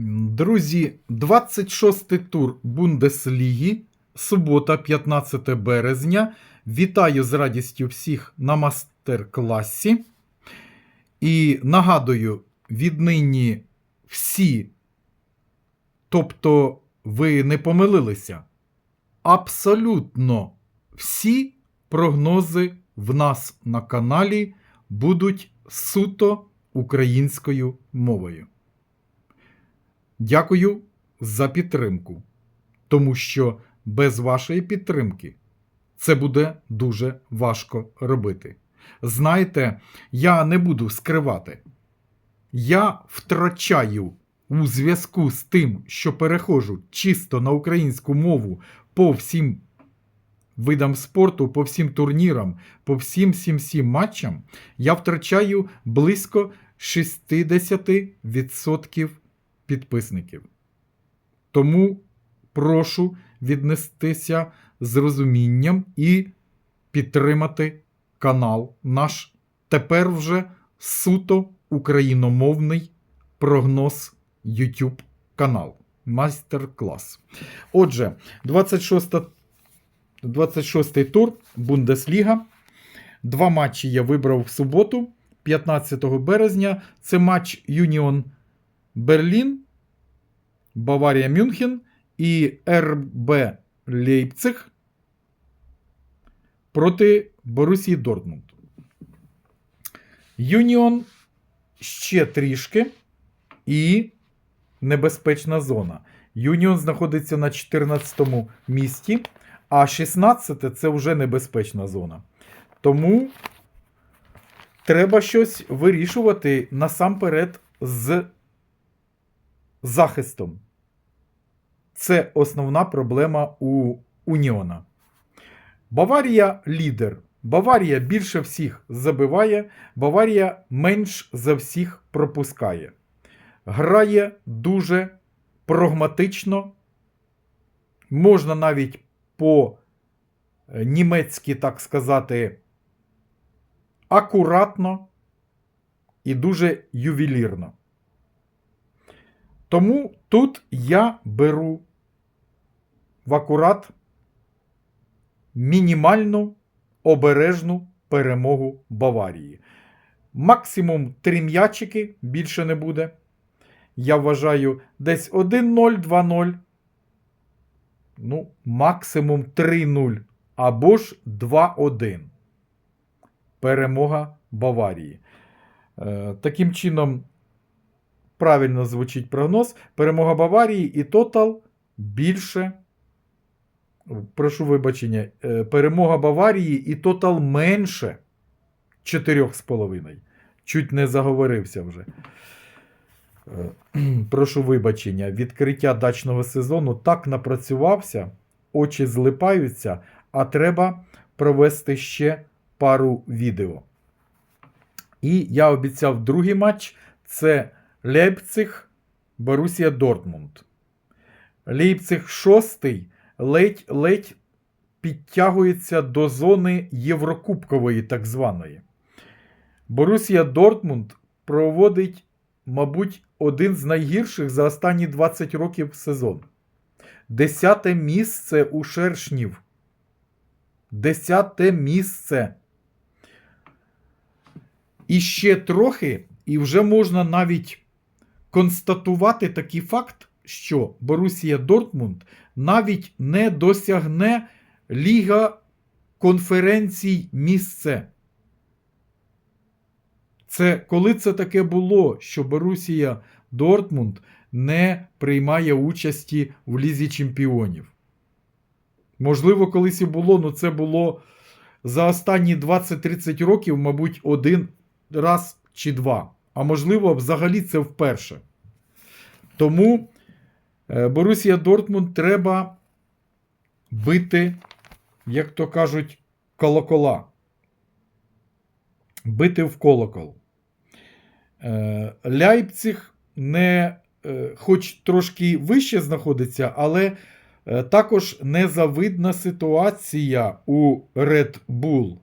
Друзі, 26-й тур Бундесліги, субота, 15 березня. Вітаю з радістю всіх на мастер-класі. І нагадую, віднині всі, тобто ви не помилилися, абсолютно всі прогнози в нас на каналі будуть суто українською мовою. Дякую за підтримку, тому що без вашої підтримки це буде дуже важко робити. Знаєте, я не буду скривати. Я втрачаю у зв'язку з тим, що переходжу чисто на українську мову по всім видам спорту, по всім турнірам, по всім всім всім матчам, я втрачаю близько 60% підписників. Тому прошу віднестися з розумінням і підтримати канал наш тепер вже суто україномовний прогноз YouTube канал. Майстер-клас. Отже, 26, 26 тур Бундесліга. Два матчі я вибрав в суботу, 15 березня. Це матч Юніон Берлін, Баварія Мюнхен і РБ Лейпциг проти Борусії Дортмунд. Юніон ще трішки і небезпечна зона. Юніон знаходиться на 14 місці, а 16 це вже небезпечна зона. Тому треба щось вирішувати насамперед з захистом. Це основна проблема у Уніона. Баварія лідер. Баварія більше всіх забиває, Баварія менш за всіх пропускає. Грає дуже прагматично. Можна навіть по німецьки, так сказати, акуратно і дуже ювелірно. Тому тут я беру в акурат мінімальну обережну перемогу Баварії. Максимум три м'ячики більше не буде. Я вважаю, десь 1-0, 2-0. Ну, максимум 3-0 або ж 2-1. Перемога Баварії. Е, таким чином, правильно звучить прогноз. Перемога Баварії і тотал більше. Прошу вибачення, е, перемога Баварії і тотал менше 4,5. Чуть не заговорився вже. Е, Прошу вибачення, відкриття дачного сезону так напрацювався, очі злипаються, а треба провести ще пару відео. І я обіцяв другий матч це Лейпциг, Борусія Дортмунд. Лейпциг шостий ледь-ледь підтягується до зони Єврокубкової, так званої. Борусія Дортмунд проводить, мабуть, один з найгірших за останні 20 років сезон. Десяте місце у шершнів. Десяте місце. І ще трохи, і вже можна навіть констатувати такий факт, що Борусія Дортмунд навіть не досягне Ліга конференцій місце. Це коли це таке було, що Борусія Дортмунд не приймає участі в Лізі Чемпіонів? Можливо, колись і було, але це було за останні 20-30 років, мабуть, один раз чи два. А можливо, взагалі це вперше. Тому е, Борусія Дортмунд треба бити, як то кажуть, колокола. Бити в колокол. Е, Ляйпциг не, е, хоч трошки вище знаходиться, але також незавидна ситуація у Red Bull.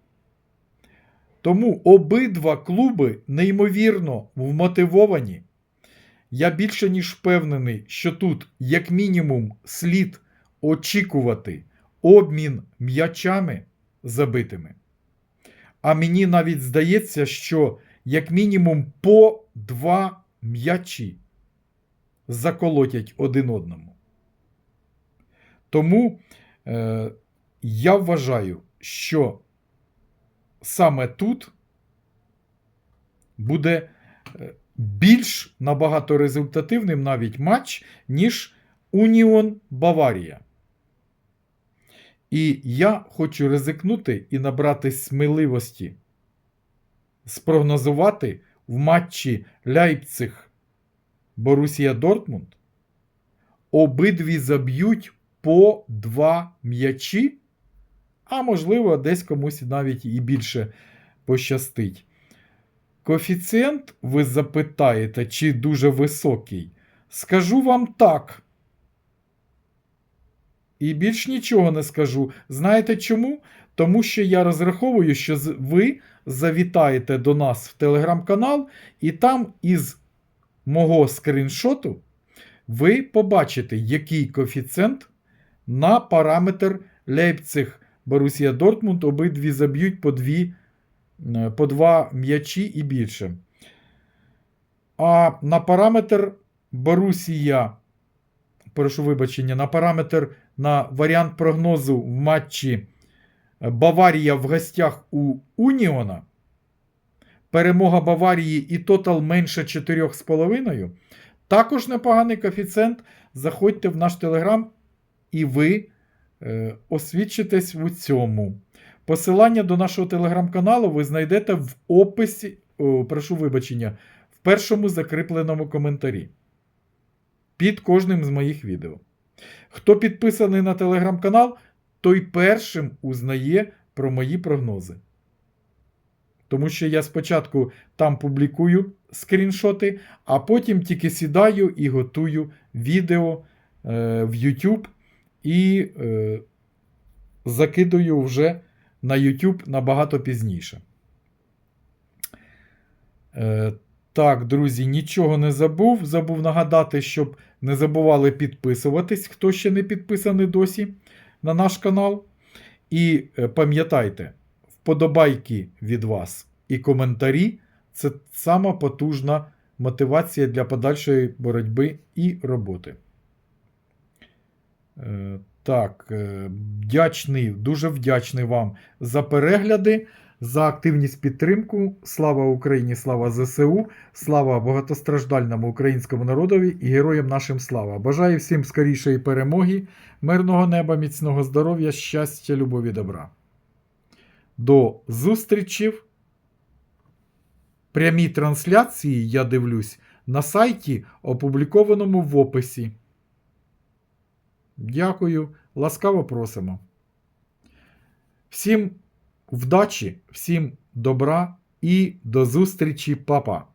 Тому обидва клуби неймовірно вмотивовані. Я більше ніж впевнений, що тут, як мінімум, слід очікувати обмін м'ячами забитими. А мені навіть здається, що як мінімум по два м'ячі заколотять один одному. Тому е, я вважаю, що саме тут буде е, більш набагато результативним навіть матч, ніж Уніон Баварія. І я хочу ризикнути і набрати сміливості спрогнозувати в матчі Ляйпциг Борусія Дортмунд обидві заб'ють по два м'ячі, а можливо, десь комусь навіть і більше пощастить. Коефіцієнт, ви запитаєте, чи дуже високий? Скажу вам так. І більш нічого не скажу. Знаєте чому? Тому що я розраховую, що ви завітаєте до нас в телеграм-канал, і там із мого скріншоту ви побачите, який коефіцієнт на параметр Лейпциг Борусія Дортмунд обидві заб'ють по, дві, е, по два м'ячі і більше. А на параметр Борусія, прошу вибачення, на параметр на варіант прогнозу в матчі Баварія в гостях у Уніона. Перемога Баварії і тотал менше 4,5. Також непоганий коефіцієнт. Заходьте в наш телеграм, і ви е, освідчитесь у цьому. Посилання до нашого телеграм-каналу ви знайдете в описі, о, прошу вибачення, в першому закріпленому коментарі. Під кожним з моїх відео. Хто підписаний на телеграм-канал, той першим узнає про мої прогнози. Тому що я спочатку там публікую скріншоти, а потім тільки сідаю і готую відео е, в YouTube і е, закидую вже на YouTube набагато пізніше. Е, так, друзі, нічого не забув. Забув нагадати, щоб не забували підписуватись, хто ще не підписаний досі на наш канал. І е, пам'ятайте, вподобайки від вас і коментарі це сама потужна мотивація для подальшої боротьби і роботи. Е, Так, е, вдячний, дуже вдячний вам за перегляди, за активність підтримку. Слава Україні, слава ЗСУ, слава багатостраждальному українському народові і героям нашим слава. Бажаю всім скорішої перемоги, мирного неба, міцного здоров'я, щастя, любові, добра. До зустрічів. Прямі трансляції я дивлюсь на сайті, опублікованому в описі. Дякую, ласкаво просимо. Всім вдачі, всім добра і до зустрічі, папа!